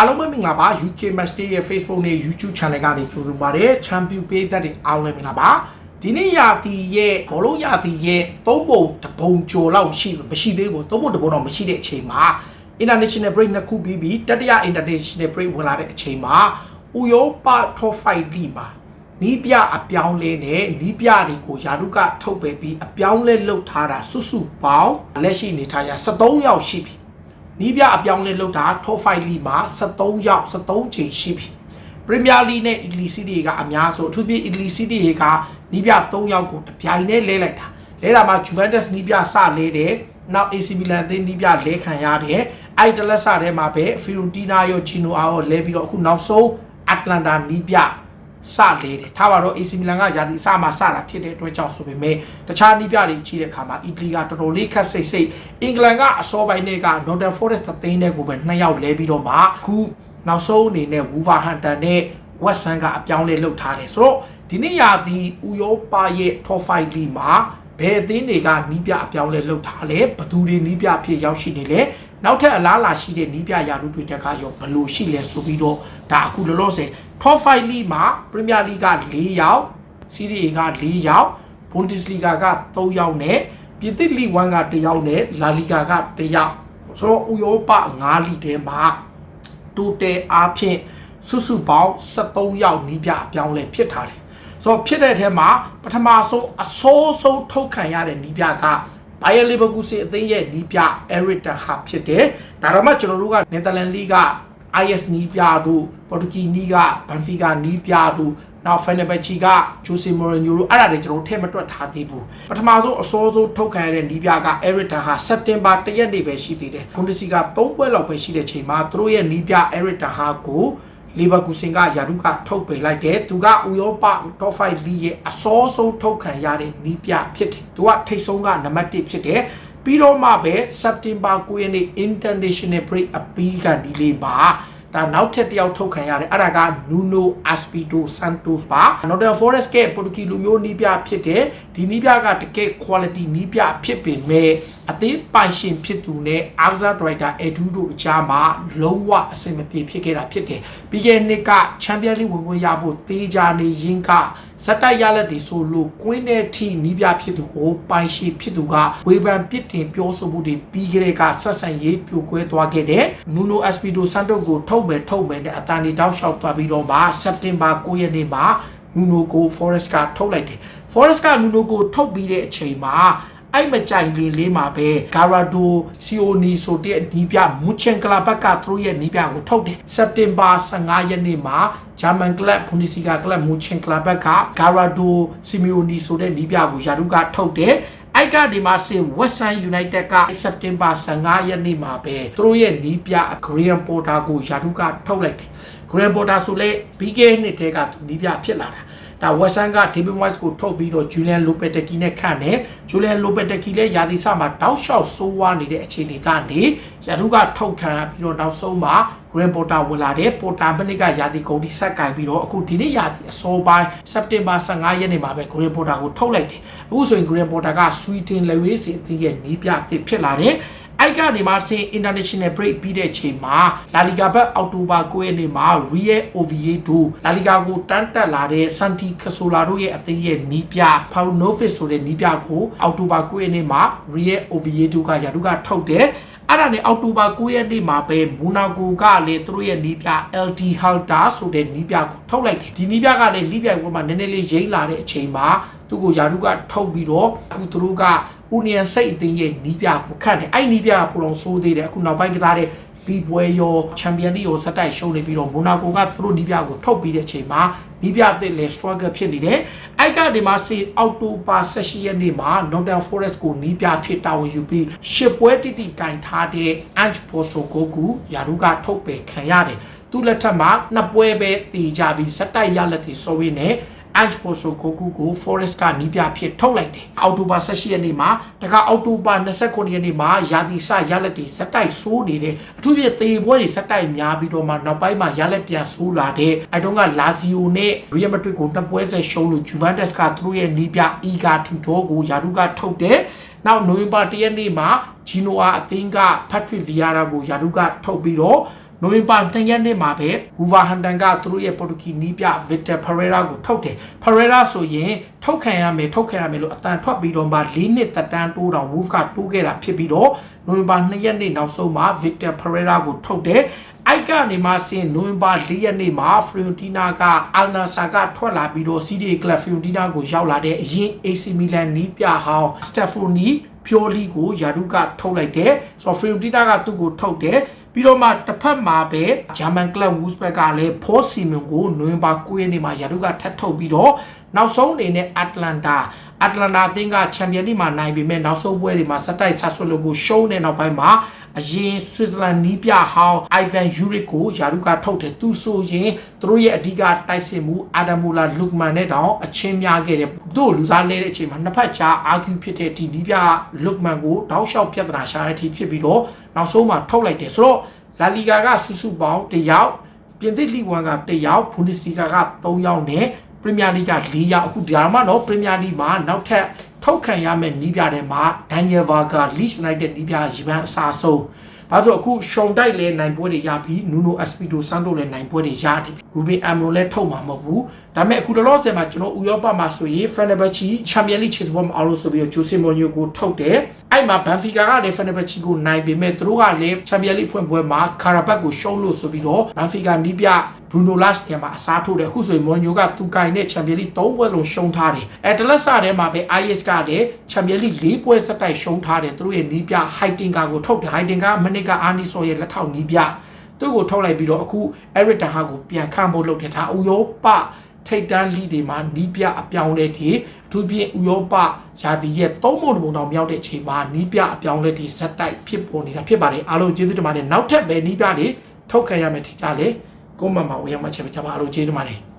အားလုံးပဲမင်္ဂလာပါ UK Match Day ရဲ့ Facebook နဲ့ YouTube Channel ကနေကြိုဆိုပါရစေ။ Champion ပေးသက်တွေအားလုံးပဲမင်္ဂလာပါ။ဒီနေ့ရာသီရဲ့ဘောလုံးရာသီရဲ့သုံးပုံတစ်ပုံကျော်လောက်ရှိမရှိသေးဘူး။သုံးပုံတစ်ပုံတော့မရှိတဲ့အချိန်မှာ International Break နှစ်ခုပြီးပြီးတတိယ International Break ဝင်လာတဲ့အချိန်မှာဥရောပ Top 5 League မှာနီးပြအပြောင်းလဲနဲ့နီးပြတွေကိုယာရုကထုတ်ပယ်ပြီးအပြောင်းလဲလုပ်ထားတာစုစုပေါင်းလက်ရှိအနေထားရ73ယောက်ရှိပြီ နီးပြအပြောင်းလဲလုပ်တာ Top 5 League မှာ73ရောက်73ချိန်ရှိပြီ Premier League နဲ့ Italy City တွေကအများဆုံးအထူးဖြင့် Italy City တွေကနီးပြ3ယောက်ကိုတပြိုင်တည်းလဲလိုက်တာလဲတာမှာ Juventus နီးပြစလဲတယ်နောက် AC Milan အသင်းနီးပြလဲခံရတယ်အဲ့တလက်စထဲမှာပဲ Fiorentina ရော Genoa ရောလဲပြီးတော့အခုနောက်ဆုံး Atlanta နီးပြ စလေတယ်ထားပါတော့ AC Milan ကယာတီအစမှာစတာဖြစ်တဲ့အတွက်ကြောင့်ဆိုပေမဲ့တခြားနီးပြတွေကြီးတဲ့ခါမှာ Italy ကတော်တော်လေးခက်စိတ်စိတ်အင်္ဂလန်ကအစောပိုင်းတွေက Nottingham Forest အသင်းတဲ့ကိုပဲနှစ်ယောက်လဲပြီးတော့မှအခုနောက်ဆုံးအနေနဲ့ Wolverhampton နဲ့ West Ham ကအပြောင်းလဲလုပ်ထားတယ်ဆိုတော့ဒီနေ့ရာသီဥရောပရဲ့ Top 5 League မှာဘယ်အသင်းတွေကနီးပြအပြောင်းလဲလုပ်ထားလဲဘယ်သူတွေနီးပြဖြစ်ရောက်ရှိနေလဲနောက်ထပ်အလားအလာရှိတဲ့နီးပြရာထူးတွေတက်ကရောဘယ်လိုရှိလဲဆိုပြီးတော့ဒါအခုလောလောဆယ် Top 5 League မှာ Premier League က4ယောက် Serie A က4ယောက် Bundesliga က3ယောက်နဲ့ပြည်သစ် League 1က1ယောက်နဲ့ La Liga က1ယောက်ဆိုတော့ဥရောပ5 League ထဲမှာ total အားဖြင့်စုစုပေါင်း73ယောက်နီးပြအပြောင်းလဲဖြစ်ထားတယ်ဆိုတော့ဖြစ်တဲ့အထက်မှာပထမဆုံးအဆိုးဆုံးထုတ်ခံရတဲ့နီးပြကဘိုင်ယန်လီဗာပူးစီအသင်းရဲ့နီးပြ Eric Ten Hag ဖြစ်တယ်ဒါတော့မှကျွန်တော်တို့က Netherlands League က IS နီးပြတို့ပေါ်တူဂီနီးကဘန်ဖီကာနီးပြတို့နောက်ဖန်နဘက်ချီကဂျိုစီမိုရီညိုတို့အဲ့ဒါတွေကျွန်တော်ထည့်မတွက်ထားသေးဘူးပထမဆုံးအစောဆုံးထုတ်ခံရတဲ့နီးပြက Eric Ten Hag စက်တင်ဘာ1ရက်နေ့ပဲရှိသေးတယ်ဘွန်ဒစီက3ပွဲလောက်ပဲရှိတဲ့ချိန်မှာသူတို့ရဲ့နီးပြ Eric Ten Hag ကိုလီဗာပူးစင်ကယာဒုကထုတ်ပယ်လိုက်တယ်သူကဥရောပ Top 5 League ရဲ့အစောဆုံးထုတ်ခံရတဲ့နီးပြဖြစ်တယ်သူကထိတ်ဆုံးကနံပါတ်1ဖြစ်တယ် ပြီးတော့မှပဲ September 9ရက်နေ့ International Break အပီးကန်ဒီလေးပါဒါနောက်ထပ်တစ်ယောက်ထုတ်ခံရတယ်အဲ့ဒါက Nuno Espirito Santos ပါ Nottingham Forest ကပေါ်တူဂီလူမျိုးနီးပြဖြစ်တယ်ဒီနီးပြကတကယ် quality နီးပြဖြစ်ပေမဲ့ အသေးပိုင်ရှင်ဖြစ်သူနဲ့ Arza Director Edu တို့အကြားမှာလုံးဝအဆင်မပြေဖြစ်ခဲ့တာဖြစ်တယ်ပြီးခဲ့တဲ့နှစ်က Champions League ဝင်ခွင့်ရဖို့တေးကြနေရင်းကဇက်တိုက်ရလက်တွေဆိုလို့ကွင်းတဲ့ထိနီးပြဖြစ်သူကိုပိုင်ရှင်ဖြစ်သူကဝေဖန်ပစ်တင်ပြောဆိုမှုတွေပြီးကြတဲ့ကဆက်ဆံရေးပြိုကွဲသွားခဲ့တဲ့ Nuno Espirito Santos ကိုထုတ်မယ်ထုတ်မယ်နဲ့အတန်ဒီတောက်လျှောက်သွားပြီးတော့မှ September 9ရက်နေ့မှာ Nuno ကို Forest ကထုတ်လိုက်တယ် Forest က Nuno ကိုထုတ်ပြီးတဲ့အချိန်မှာ အဲ့မကြိုင်လေးလေးမှာပဲ Garado Sioni ဆိုတဲ့နီးပြမူချင်ကလာဘက်ကသူတို့ရဲ့နီးပြကိုထုတ်တယ်စက်တင်ဘာ15ရက်နေ့မှာဂျာမန်ကလပ်ဘွန်ဒီစီဂါကလပ်မူချင်ကလာဘက်က Garado Simeone ဆိုတဲ့နီးပြကိုယာဒုကထုတ်တယ်အိုက်ကဒီမှာစင် Western United ကစက်တင်ဘာ15ရက်နေ့မှာပဲသူတို့ရဲ့နီးပြ Graham Potter ကိုယာဒုကထုတ်လိုက်တယ် Graham Potter ဆိုလေပြီးခဲ့တဲ့နှစ်တည်းကသူနီးပြဖြစ်လာတာဒါ Western က David Moyes ကိုထုတ်ပြီးတော့ Julian Lopetegui နဲ့ခန့်တယ် Julian Lopetegui လည်းယာတီစမှာတောက်လျှောက်ဆိုးဝါးနေတဲ့အခြေအနေကနေယာဒုကထုတ်ခံပြီးတော့နောက်ဆုံးမှာ Green Porter ဝင်လာတယ် Porter မနစ်ကယာတီကုန်ဒီဆက်ကင်ပြီးတော့အခုဒီနေ့ယာတီအစောပိုင်း September 15ရက်နေ့မှာပဲ Green Porter ကိုထုတ်လိုက်တယ်အခုဆိုရင် Green Porter က Sweden လက်ဝေးစီအသင်းရဲ့နီးပြအသစ်ဖြစ်လာတယ် အိုက်ကနေမှဆင် international break ပြီးတဲ့ချိန်မှာလာလီဂါဘက်အောက်တိုဘာ9ရက်နေ့မှာ Real Oviedo လာလီဂါကိုတန်းတက်လာတဲ့ Santi Cazorla တို့ရဲ့အသင်းရဲ့နီးပြ Paunovic ဆိုတဲ့နီးပြကိုအောက်တိုဘာ9ရက်နေ့မှာ Real Oviedo ကယာဒုကထုတ်တယ်အဲ့ဒါနဲ့အောက်တိုဘာ9ရက်နေ့မှာပဲမူနာဂိုကလည်းသူတို့ရဲ့နီးပြ LT Halter ဆိုတဲ့နီးပြကိုထုတ်လိုက်တယ်ဒီနီးပြကလည်းလိပြိုင်ပေါ်မှာနည်းနည်းလေးရိမ့်လာတဲ့အချိန်မှာ သူ့ကိုယာဒုကထုတ်ပြီးတော့အခုသူတို့က Union စိတ်အသင်းရဲ့နီးပြကိုခန့်တယ်အဲ့နီးပြကပုံတော်ဆိုးသေးတယ်အခုနောက်ပိုင်းကစားတဲ့လီပွဲရောချန်ပီယံလိရောစက်တိုက်ရှုံးနေပြီးတော့မိုနာကိုကသူတို့နီးပြကိုထုတ်ပြီးတဲ့အချိန်မှာနီးပြအသစ်လည်း struggle ဖြစ်နေတယ်အဲ့ကနေမှစီအောက်တိုဘာ16ရက်နေ့မှာ Nottingham Forest ကိုနီးပြဖြစ်တာဝန်ယူပြီးရှစ်ပွဲတိတိကင်ထားတဲ့ Ange Postecoglou ယာရုကထုတ်ပယ်ခံရတယ်သူ့လက်ထက်မှာနှစ်ပွဲပဲတည်ကြပြီးစက်တိုက်ရလက်တွေဆိုရင်းနဲ့ Ange Postecoglou ကို Forest ကနီးပြဖြစ်ထုတ်လိုက်တယ်။အောက်တိုဘာ18ရက်နေ့မှာတခါအောက်တိုဘာ29ရက်နေ့မှာရာသီစရလက်တွေစက်တိုက်ဆိုးနေတယ်။အထူးဖြင့်သေပွဲတွေစက်တိုက်များပြီးတော့မှနောက်ပိုင်းမှာရလက်ပြန်ဆိုးလာတဲ့အဲတုန်းက Lazio နဲ့ Real Madrid ကိုနှစ်ပွဲဆက်ရှုံးလို့ Juventus ကသူတို့ရဲ့နီးပြ Iga Tudor ကိုယာရုကထုတ်တယ်။နောက်နိုဝင်ဘာ1ရက်နေ့မှာ Genoa အသင်းက Patrick Vieira ကိုယာရုကထုတ်ပြီးတော့ နိုဝင်ဘာ2ရက်နေ့မှာပဲဝူဗာဟန်တန်ကသူတို့ရဲ့ပေါ်တူဂီနီးပြဗစ်တာဖရဲရာကိုထုတ်တယ်ဖရဲရာဆိုရင်ထုတ်ခံရမယ်ထုတ်ခံရမယ်လို့အတန်ထွက်ပြီးတော့မှ၄နှစ်သက်တမ်းတိုးတောင်ဝူဖ်ကတိုးခဲ့တာဖြစ်ပြီးတော့နိုဝင်ဘာ2ရက်နေ့နောက်ဆုံးမှာဗစ်တာဖရဲရာကိုထုတ်တယ်အိုက်ကနေမှဆင်းနိုဝင်ဘာ၄ရက်နေ့မှာဖရီယိုတီနာကအယ်နာဆာကထွက်လာပြီးတော့စီဒီကလပ်ဖရီယိုတီနာကိုရောက်လာတဲ့အရင် AC Milan နီးပြဟောင်းစတက်ဖိုနီဖြိုလီကိုယာဒုကထုတ်လိုက်တယ်ဆိုတော့ဖရီယိုတီနာကသူ့ကိုထုတ်တယ် ပြီးတော့မှတစ်ဖက်မှာပဲဂျာမန်ကလပ်ဝူးစဘက်ကလည်းဖောစီမန်ကိုနိုဝင်ဘာ9ရက်နေ့မှာယာဒုကထပ်ထုတ်ပြီးတော့နောက်ဆုံးအနေနဲ့အတ္တလန်တာအတ္တလန်တာအသင်းကချန်ပီယံလိမှာနိုင်ပေမဲ့နောက်ဆုံးပွဲတွေမှာစတိုက်ဆာဆွလိုကိုရှုံးတဲ့နောက်ပိုင်းမှာအရင်ဆွစ်ဇာလန်နီးပြဟောင်းအိုင်ဗန်ယူရစ်ကိုယာဒုကထုတ်တယ်သူဆိုရင်သူတို့ရဲ့အဓိကတိုက်စစ်မှုအာဒမိုလာလုကမန်နဲ့တောင်အချင်းများခဲ့တယ်သူ့ကိုလူစားလဲတဲ့အချိန်မှာနှစ်ဖက်ကြားအာကျူဖြစ်တဲ့ဒီနီးပြလုကမန်ကိုတောက်လျှောက်ပြဿနာရှာတဲ့အထိဖြစ်ပြီးတော့ နောက်ဆုံးမှာထုတ်လိုက်တယ်ဆိုတော့လာလီဂါကစုစုပေါင်းတစ်ယောက်ပြင်သစ်လီဂ်1ကတစ်ယောက်ဘွန်ဒစ်လီဂါက3ယောက်နဲ့ပရီးမီးယားလိက4ယောက်အခုဒီမှာတော့ပရီးမီးယားလိမှာနောက်ထပ်ထုတ်ခံရမယ့်နီးပြတဲ့မှာဒန်နီယယ်ဗာဂါလိစ်နိုင်တဲ့နီးပြရီဗန်အစားဆုံးဘာလို့အခုရှုံတိုက်လဲနိုင်ပွဲတွေရပြီးနူနိုအက်စပီတိုဆန်တိုလည်းနိုင်ပွဲတွေရတယ်ရူဘင်အမ်ရိုလည်းထုတ်မှာမဟုတ်ဘူးဒါပေမဲ့အခုလောလောဆယ်မှာကျွန်တော်ဥရောပမှာဆိုရင်ဖန်နဘချီချန်ပီယံလိချစ်ဘောမအောင်လို့ဆိုပြီးတော့ဂျိုဆေမိုညိုကိုထုတ်တယ် အဲ့မှာဘန်ဖီကာကလည်းဖန်နဘချီကိုနိုင်ပေမဲ့သူတို့ကလည်းချန်ပီယံလိဖွင့်ပွဲမှာကာရာဘတ်ကိုရှုံးလို့ဆိုပြီးတော့ဘန်ဖီကာနီးပြဘရူနိုလတ်ထဲမှာအစားထိုးတယ်အခုဆိုရင်မော်ညိုကသူကင်နဲ့ချန်ပီယံလိ၃ပွဲလုံးရှုံးထားတယ်အဲတလက်ဆထဲမှာပဲ IS ကလည်းချန်ပီယံလိ၄ပွဲဆက်တိုက်ရှုံးထားတယ်သူတို့ရဲ့နီးပြဟိုက်တင်ကာကိုထုတ်တယ်ဟိုက်တင်ကာမနစ်ကအာနီဆိုရဲ့လက်ထောက်နီးပြသူ့ကိုထုတ်လိုက်ပြီးတော့အခု Eric Ten Hag ကိုပြန်ခန့်ဖို့လုပ်တယ်ဒါဥရောပ ထိတ်တန်းလိတွေမှာနီးပြအပြောင်းလဲတွေအထူးဖြင့်ဥရောပယာတီရဲ့သုံးပုံတစ်ပုံတောင်မြောက်တဲ့အချိန်မှာနီးပြအပြောင်းလဲတွေဇက်တိုက်ဖြစ်ပေါ်နေတာဖြစ်ပါတယ်အားလုံးကျေးဇူးတင်ပါတယ်နောက်ထပ်ပဲနီးပြတွေထုတ်ခံရမယ်ထင်ကြလေကိုမမဝေယမချက်ပြကြပါအားလုံးကျေးဇူးတင်ပါတယ်